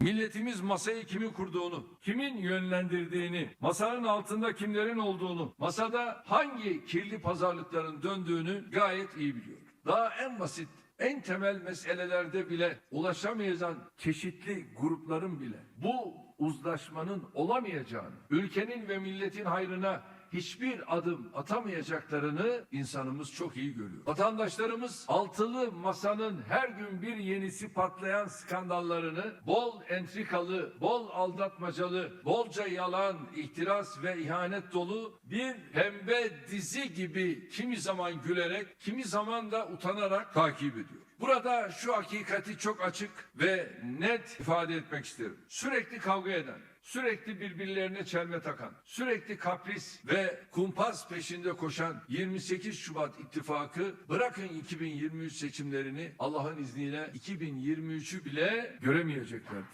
Milletimiz masayı kimin kurduğunu, kimin yönlendirdiğini, masanın altında kimlerin olduğunu, masada hangi kirli pazarlıkların döndüğünü gayet iyi biliyor. Daha en basit, en temel meselelerde bile ulaşamayacağın çeşitli grupların bile bu uzlaşmanın olamayacağını, ülkenin ve milletin hayrına hiçbir adım atamayacaklarını insanımız çok iyi görüyor. Vatandaşlarımız altılı masanın her gün bir yenisi patlayan skandallarını bol entrikalı, bol aldatmacalı, bolca yalan, ihtiras ve ihanet dolu bir pembe dizi gibi kimi zaman gülerek, kimi zaman da utanarak takip ediyor. Burada şu hakikati çok açık ve net ifade etmek isterim. Sürekli kavga eden, sürekli birbirlerine çelme takan, sürekli kapris ve kumpas peşinde koşan 28 Şubat ittifakı bırakın 2023 seçimlerini Allah'ın izniyle 2023'ü bile göremeyeceklerdir.